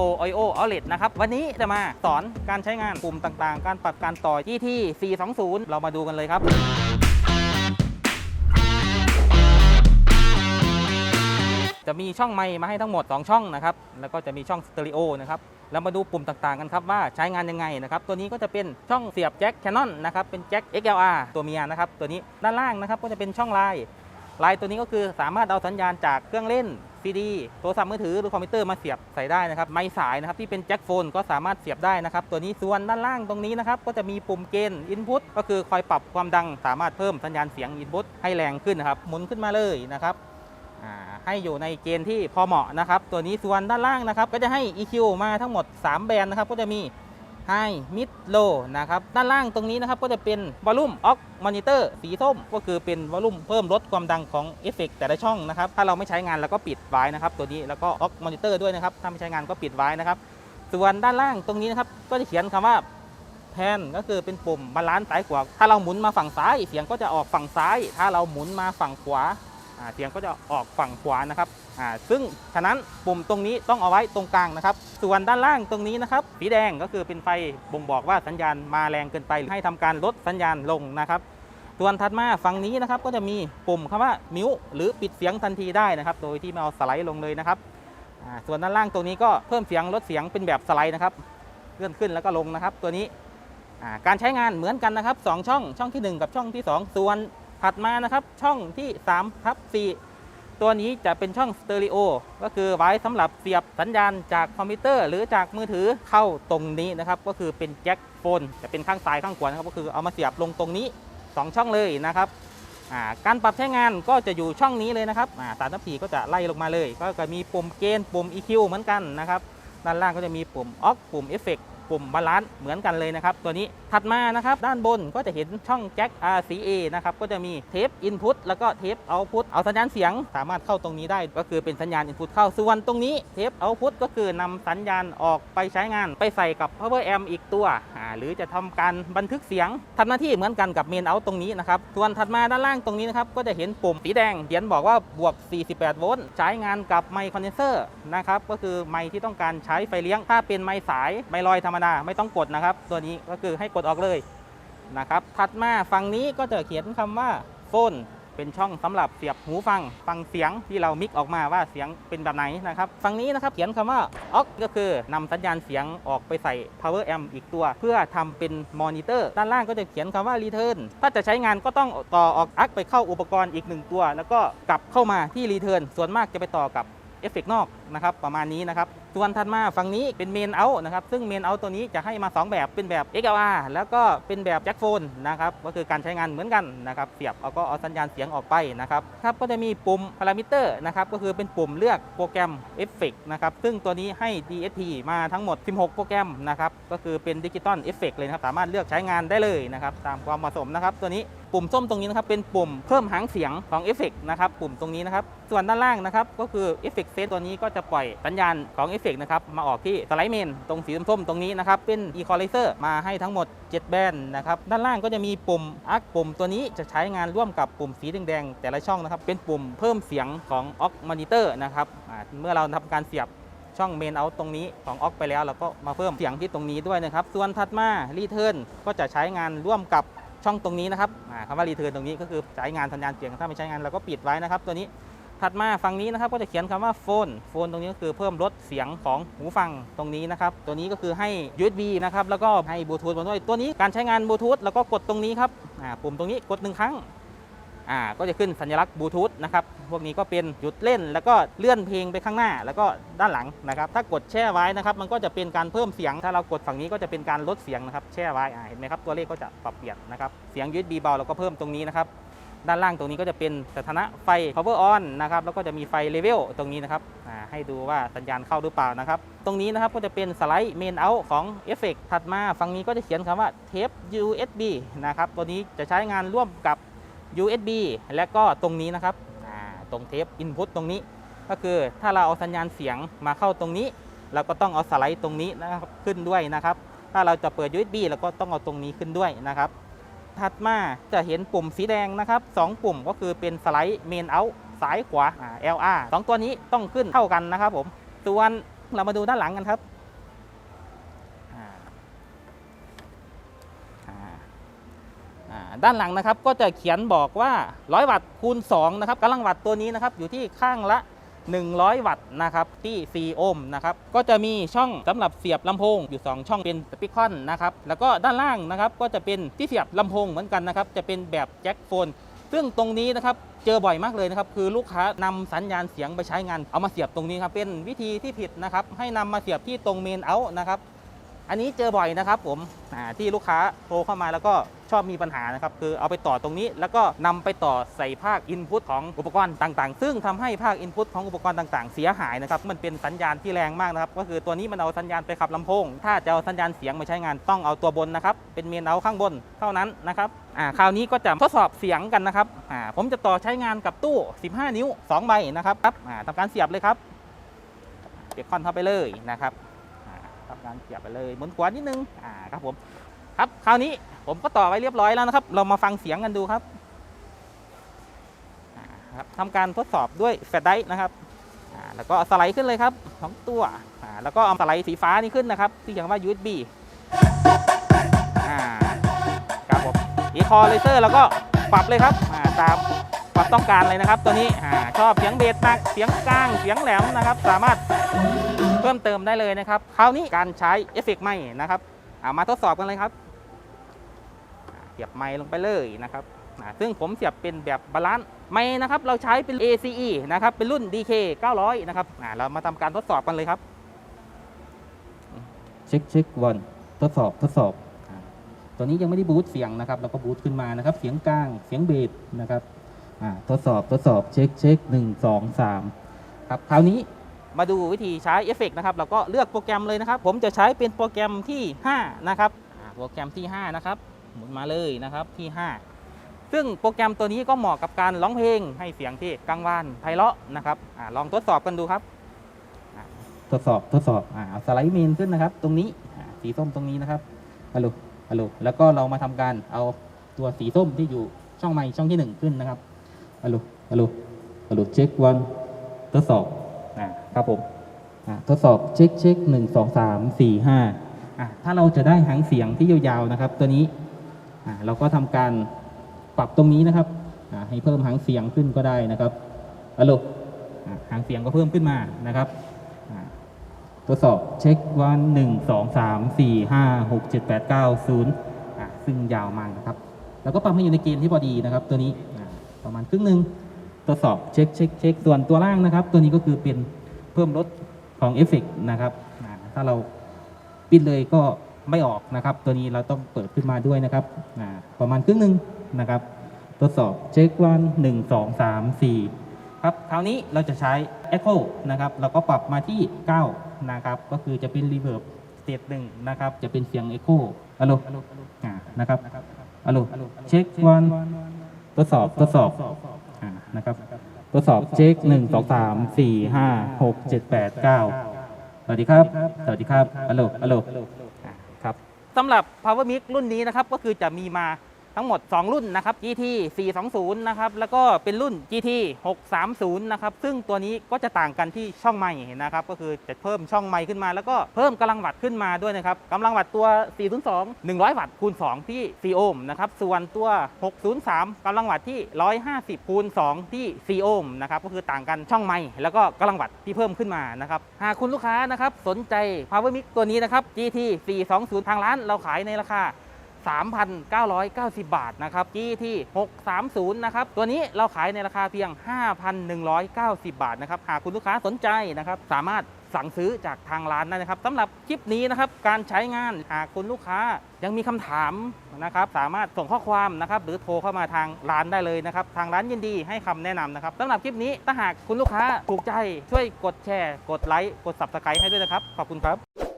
Pro IO Outlet นะครับ วันนี้จะมาสอนการใช้งานปุ่มต่างๆ การปรับการต่อที่ที่ 420 เรามาดูกันเลยครับจะมีช่องไมค์มาให้ทั้งหมด 2 ช่องนะครับ แล้วก็จะมีช่องสเตอริโอนะครับ แล้วมาดูปุ่มต่างๆกันครับว่าใช้งานยังไงนะครับ ตัวนี้ก็จะเป็นช่องเสียบแจ็คแคนนอนนะครับ เป็นแจ็ค XLR ตัวเมียนะครับ ตัวนี้ด้านล่างนะครับก็จะเป็นช่องไลน์ไลน์ตัวนี้ก็คือสามารถเอาสัญญาณจากเครื่องเล่น ซีดีโทรศัพท์มือถือหรือคอมพิวเตอร์มาเสียบใส่ได้นะครับไม้สายนะครับที่เป็นแจ็คโฟนก็สามารถเสียบได้นะครับตัวนี้ส่วนด้านล่างตรงนี้นะครับก็จะมีปุ่มเกณฑ์อินพุตก็คือคอยปรับความดังสามารถเพิ่มสัญญาณเสียงอินพุตให้แรงขึ้นนะครับหมุนขึ้นมาเลยนะครับให้อยู่ในเกณฑ์ที่พอเหมาะนะครับตัวนี้ส่วนด้านล่างนะครับก็จะให้ EQ มาทั้งหมด 3 แบรนด์นะครับก็จะมี High Mid Low นะครับด้านล่างตรงนี้นะครับก็จะเป็น Volume Ox Monitor สีส้ม ก็คือเป็นวอลลุ่มเพิ่มลดความดังของเอฟเฟกแต่ละช่องนะครับถ้าเราไม่ใช้งานเราก็ปิดไว้นะครับตัวนี้แล้วก็ Ox Monitor ด้วยนะครับถ้าไม่ใช้งานก็ปิดไว้นะครับส่วนด้านล่างตรงนี้นะครับก็จะเขียนคำว่าแพนก็คือเป็นปุ่มบาลานซ์ซ้ายขวาถ้าเราหมุนมาฝั่งซ้ายเสียงก็จะออกฝั่งซ้าย ถ้าเราหมุนมาฝั่งขวา เสียงก็จะออกฝั่งขวานะครับซึ่งฉะนั้นปุ่มตรงนี้ต้องเอาไว้ตรงกลางนะครับ ส่วนด้านล่างตรงนี้นะครับสีแดงก็คือเป็นไฟบ่งบอกว่าสัญญาณมาแรงเกินไปหรือให้ทำการลดสัญญาณลงนะครับส่วนถัดมาฝั่งนี้นะครับก็จะมีปุ่มคำว่ามิวหรือปิดเสียงทันทีได้นะครับ โดยที่ไม่เอาสไลด์ลงเลยนะครับส่วนด้านล่างตรงนี้ก็เพิ่มเสียงลดเสียงเป็นแบบสไลด์นะครับเลื่อนขึ้นแล้วก็ลงนะครับ ตัวนี้การใช้งานเหมือนกันนะครับ 2 ช่องช่องที่ 1 กับช่องที่ 2 ส่วน ถัดมานะครับช่องที่3ทับ4ตัวนี้จะเป็นช่องสเตอริโอก็คือไว้สำหรับเสียบสัญญาณจากคอมพิวเตอร์ หรือจากมือถือเข้าตรงนี้นะครับ ก็คือเป็นแจ็คโฟนจะเป็นข้างซ้ายข้างขวานะครับก็คือเอามาเสียบลงตรงนี้ 2 ช่องเลยนะครับการปรับใช้งานก็จะอยู่ช่องนี้เลยนะครับสามทับสี่ก็จะไล่ลงมาเลย ก็จะมีปุ่มเกณฑ์ปุ่ม EQ เหมือนกันนะครับ ด้านล่างก็จะมีปุ่มออกปุ่มเอฟเฟก ปุ่มบาลานซ์เหมือนกันเลยนะครับ ตัวนี้ถัดมานะครับ ด้านบนก็จะเห็นช่องแจ็ค RCA นะครับ ก็จะมีเทปอินพุตแล้วก็เทปเอาพุตเอาสัญญาณเสียงสามารถเข้าตรงนี้ได้ ก็คือเป็นสัญญาณอินพุตเข้าส่วนตรงนี้เทปเอาพุตก็คือนำสัญญาณออกไปใช้งาน ไปใส่กับ power amp อีกตัว หรือจะทำการบันทึกเสียงทำหน้าที่เหมือนกันกับเมนเอาตรงนี้นะครับส่วนถัดมาด้านล่างตรงนี้นะครับก็จะเห็นปุ่มสีแดงเขียนบอกว่าบวก 48 โวลต์ใช้งานกับไมค์คอนเดนเซอร์นะครับก็คือไมค์ที่ต้องการใช้ไฟเลี้ยงถ้าเป็นไมค์สายไมค์ลอยธรรมดาไม่ต้องกดนะครับ ตัวนี้ก็คือให้กดออกเลยนะครับถัดมาฝั่งนี้ก็จะเขียนคำว่าโฟนเป็นช่องสำหรับเสียบหูฟังฟังเสียงที่เรามิกออกมาว่าเสียงเป็นแบบไหนนะครับฝั่งนี้นะครับเขียนคำว่า aux ก็คือนำสัญญาณเสียงออกไปใส่ power amp อีกตัว เพื่อทำเป็นมอนิเตอร์ด้านล่างก็จะเขียนคำว่า return ถ้าจะใช้งานก็ต้องต่อออกอักไปเข้าอุปกรณ์อีกหนึ่งตัว แล้วก็กลับเข้ามาที่ return ส่วนมากจะไปต่อกับ เอฟเฟกนอกนะครับประมาณนี้นะครับส่วนถัดมาฝั่งนี้เป็นเมนเอาท์นะครับซึ่งเมนเอาท์ตัวนี้จะให้มา 2 แบบเป็นแบบ XLR แล้วก็เป็นแบบแจ็คโฟนนะครับก็คือการใช้งานเหมือนกันนะครับเสียบเอาก็เอาสัญญาณเสียงออกไปนะครับครับก็จะมีปุ่มพารามิเตอร์นะครับก็คือเป็นปุ่มเลือกโปรแกรมเอฟเฟกนะครับซึ่งตัวนี้ให้ DSP มาทั้งหมด 16 โปรแกรมนะครับก็คือเป็นดิจิตอลเอฟเฟกเลยนะครับสามารถเลือกใช้งานได้เลยนะครับตามความเหมาะสมนะครับตัวนี้ ปุ่มส้มตรงนี้นะครับเป็นปุ่มเพิ่มหางเสียงของเอฟเฟกนะครับปุ่มตรงนี้นะครับส่วนด้านล่างนะครับก็คือเอฟเฟกเซตตัวนี้ก็จะปล่อยสัญญาณของเอฟเฟกนะครับมาออกที่สไลด์เมนตรงสีส้มๆตรงนี้นะครับเป็นอีคอไลเซอร์มาให้ทั้งหมด 7 แบนนะครับด้านล่างก็จะมีปุ่มอักปุ่มตัวนี้จะใช้งานร่วมกับปุ่มสีแดงๆแต่ละช่องนะครับเป็นปุ่มเพิ่มเสียงของออกมอนิเตอร์นะครับเมื่อเราทำการเสียบช่องเมนเอาตรงนี้ของออกไปแล้วเราก็มาเพิ่มเสียงที่ตรงนี้ด้วยนะครับ ส่วนถัดมารีเทิร์นก็จะใช้งานร่วมกับ ช่องตรงนี้นะครับคำว่ารีเทิร์นตรงนี้ก็คือใช้งานสัญญาณเสียงถ้าไม่ใช้งานเราก็ปิดไว้นะครับตัวนี้ถัดมาฝั่งนี้นะครับก็จะเขียนคำว่าโฟนโฟนตรงนี้ก็คือเพิ่มลดเสียงของหูฟังตรงนี้นะครับตัวนี้ก็คือให้ USB นะครับแล้วก็ให้บลูทูธมาด้วยตัวนี้การใช้งานบลูทูธแล้วก็กดตรงนี้ครับปุ่มตรงนี้กดหนึ่งครั้ง อ่าก็จะขึ้นสัญลักษณ์บลูทูธนะครับพวกนี้ก็เป็นหยุดเล่น แล้วก็เลื่อนเพลงไปข้างหน้า แล้วก็ด้านหลังนะครับถ้ากดแช่ไว้นะครับมันก็จะเป็นการเพิ่มเสียง ถ้าเรากดฝั่งนี้ก็จะเป็นการลดเสียงนะครับแช่ไว้อ่าเห็นไหมครับตัวเลขก็จะปรับเปลี่ยนนะครับเสียง USB เบาเราก็เพิ่มตรงนี้นะครับด้านล่างตรงนี้ก็จะเป็นสถานะไฟ power on นะครับแล้วก็จะมีไฟ level ตรงนี้นะครับอ่าให้ดูว่าสัญญาณเข้าหรือเปล่านะครับ ตรงนี้นะครับก็จะเป็นสไลด์ main out ของเอฟเฟกถัดมาฝั่งนี้ก็จะเขียนคำว่า tape USB นะครับตัวนี้จะใช้งานร่วมกับ USB และก็ตรงนี้นะครับตรงเทป Input ตรงนี้ ก็คือถ้าเราเอาสัญญาณเสียงมาเข้าตรงนี้ เราก็ต้องเอาสไลด์ตรงนี้นะครับขึ้นด้วยนะครับ ถ้าเราจะเปิด USB เราก็ต้องเอาตรงนี้ขึ้นด้วยนะครับ ถัดมาจะเห็นปุ่มสีแดงนะครับสองปุ่มก็คือเป็นสไลด์ Main Out ซ้ายขวา LR สองตัวนี้ต้องขึ้นเท่ากันนะครับผมส่วนเรามาดูด้านหลังกันครับ ด้านหลังนะครับก็จะเขียนบอกว่า 100 วัตต์คูณ2นะครับกำลังวัตต์ตัวนี้นะครับอยู่ที่ข้างละ 100 วัตต์นะครับที่4โอห์มนะครับก็จะมีช่องสำหรับเสียบลำโพงอยู่ 2 ช่องเป็นสปีคอนนะครับแล้วก็ด้านล่างนะครับก็จะเป็นที่เสียบลำโพงเหมือนกันนะครับจะเป็นแบบแจ็คโฟนซึ่งตรงนี้นะครับเจอบ่อยมากเลยนะครับคือลูกค้านำสัญญาณเสียงไปใช้งานเอามาเสียบตรงนี้ครับเป็นวิธีที่ผิดนะครับให้นำมาเสียบที่ตรงเมนเอาท์นะครับ อันนี้เจอบ่อยนะครับผมที่ลูกค้าโทรเข้ามาแล้วก็ชอบมีปัญหานะครับคือเอาไปต่อตรงนี้ แล้วก็นำไปต่อใส่ภาคอินพุตของอุปกรณ์ต่างๆ ซึ่งทำให้ภาคอินพุตของอุปกรณ์ต่างๆ เสียหายนะครับมันเป็นสัญญาณที่แรงมากนะครับก็คือตัวนี้มันเอาสัญญาณไปขับลำโพง ถ้าจะเอาสัญญาณเสียงมาใช้งานต้องเอาตัวบนนะครับเป็นเมนเอาข้างบนเท่านั้นนะครับอ่าคราวนี้ก็จะทดสอบเสียงกันนะครับอ่าผมจะต่อใช้งานกับตู้ 15 นิ้ว 2 ใบนะครับครับอ่าทำการเสียบเลยครับเสียบคอนเข้าไปเลยนะครับ ทำการเสียบไปเลยหมุนขวานิดนึงอ่าครับผมครับคราวนี้ผมก็ต่อไว้เรียบร้อยแล้วนะครับ เรามาฟังเสียงกันดูครับอ่าครับทำการทดสอบด้วยแฟลชไดร์นะครับอ่าแล้วก็สไลด์ขึ้นเลยครับสองตัวอ่าแล้วก็เอาสไลด์สีฟ้านี่ขึ้นนะครับที่เขียนว่า USB อ่าครับผมอีคอเลเซอร์แล้วก็ปรับเลยครับอ่าตามความต้องการเลยนะครับ ตัวนี้อ่าชอบเสียงเบสหนักเสียงกลางเสียงแหลมนะครับ สามารถ พิ่มเติมได้เลยนะครับคราวนี้การใช้เอฟเฟกต์ไม้นะครับเอามาทดสอบกันเลยครับเสียบไม้ลงไปเลยนะครับซึ่งผมเสียบเป็นแบบบาลานซ์ไม้นะครับเราใช้เป็น ACE นะครับเป็นรุ่น DK 900 นะครับอ่าเรามาทำการทดสอบกันเลยครับเช็คเช็ควันทดสอบทดสอบตัวนี้ยังไม่ได้บูตเสียงนะครับเราก็บูตขึ้นมานะครับ เสียงกลางเสียงเบสนะครับทดสอบทดสอบเช็คเช็คหนึ่งสองสามครับคราวนี้ มาดูวิธีใช้เอฟเฟกต์นะครับเราก็เลือกโปรแกรมเลยนะครับ ผมจะใช้เป็นโปรแกรมที่5นะครับโปรแกรมที่ 5 นะครับหมุนมาเลยนะครับที่ 5 ซึ่งโปรแกรมตัวนี้ก็เหมาะกับการร้องเพลงให้เสียงที่กังวานไพเราะนะครับอลองทดสอบกันดูครับ ทดสอบทดสอบอ่าเอาสไลด์เมนขึ้นนะครับ ตรงนี้สีส้มตรงนี้นะครับฮัลโหลฮัลโหลแล้วก็เรามาทำการเอาตัวสีส้มที่อยู่ช่องไมค์ช่องที่หนึ่งขึ้นนะครับฮัลโหลฮัลโหลฮัลโหลเช็ควันทดสอบ ครับผมทดสอบเช็คเช็คหนึ่งสองสามสี่ห้าถ้าเราจะได้หางเสียงที่ยาวๆนะครับ ตัวนี้เราก็ทำการปรับตรงนี้นะครับให้เพิ่มหางเสียงขึ้นก็ได้นะครับฮัลโหางเสียงก็เพิ่มขึ้นมานะครับทดสอบเช็ควันหนึ่งสองสามสี่ห้าหกเจ็ดแปดเก้าศูนย์ซึ่งยาวมากนะครับ แล้วก็ปรับให้อยู่ในเกณฑ์ที่พอดีนะครับ ตัวนี้ประมาณครึ่งหนึ่งทดสอบเช็คเช็คเช็คส่วนตัวล่างนะครับ ตัวนี้ก็คือเป็น พิ่มลดของเอฟเฟกต์นะครับอ่าถ้าเราปิดเลยก็ไม่ออกนะครับ ตัวนี้เราต้องเปิดขึ้นมาด้วยนะครับอ่าประมาณครึ่งหนึ่งนะครับทดสอบเช็ควันหนึ่งสองสามสี่ครับคราวนี้เราจะใช้ Echo นะครับเราก็ปรับมาที่ 9 นะครับ ก็คือจะเป็น Reverb สเตจหนึ่งนะครับ จะเป็นเสียง Echo ฮัลโหลอ่านะครับฮัลโหลเช็ควันทดสอบทดสอบอ่านะครับ ทดสอบเช็คหนึ่งสองสามสี่ห้าหกเจ็ดแปดเก้าสวัสดีครับ สวัสดีครับอัลโหลอัลโหลครับสำหรับ Power Mix รุ่นนี้นะครับ ก็คือจะมีมา ทั้งหมด 2 รุ่นนะครับ GT 420 นะครับ แล้วก็เป็นรุ่น GT 630 นะครับ ซึ่งตัวนี้ก็จะต่างกันที่ช่องไมค์นะครับ ก็คือจะเพิ่มช่องไมค์ขึ้นมา แล้วก็เพิ่มกำลังวัตต์ขึ้นมาด้วยนะครับกำลังวัตต์ตัว 402 100 วัตต์คูณ 2 ที่ 4 โอห์มนะครับ ส่วนตัว 603กำลังวัตต์ที่ 150 คูณ 2 ที่ 4 โอห์มนะครับ ก็คือต่างกันช่องไมค์แล้วก็กำลังวัตต์ที่เพิ่มขึ้นมานะครับ หากคุณลูกค้านะครับสนใจ Power Mic ตัวนี้นะครับ GT 420 ทางร้านเราขายในราคา 3,990 บาทนะครับ GT 630 นะครับ ตัวนี้เราขายในราคาเพียง 5,190 บาทนะครับ หากคุณลูกค้าสนใจนะครับ สามารถสั่งซื้อจากทางร้านได้นะครับสำหรับคลิปนี้นะครับ การใช้งานหากคุณลูกค้ายังมีคำถามนะครับ สามารถส่งข้อความนะครับ หรือโทรเข้ามาทางร้านได้เลยนะครับ ทางร้านยินดีให้คำแนะนำนะครับสำหรับคลิปนี้ถ้าหากคุณลูกค้าถูกใจช่วยกดแชร์ กดไลค์กด subscribe ให้ด้วยนะครับ ขอบคุณครับ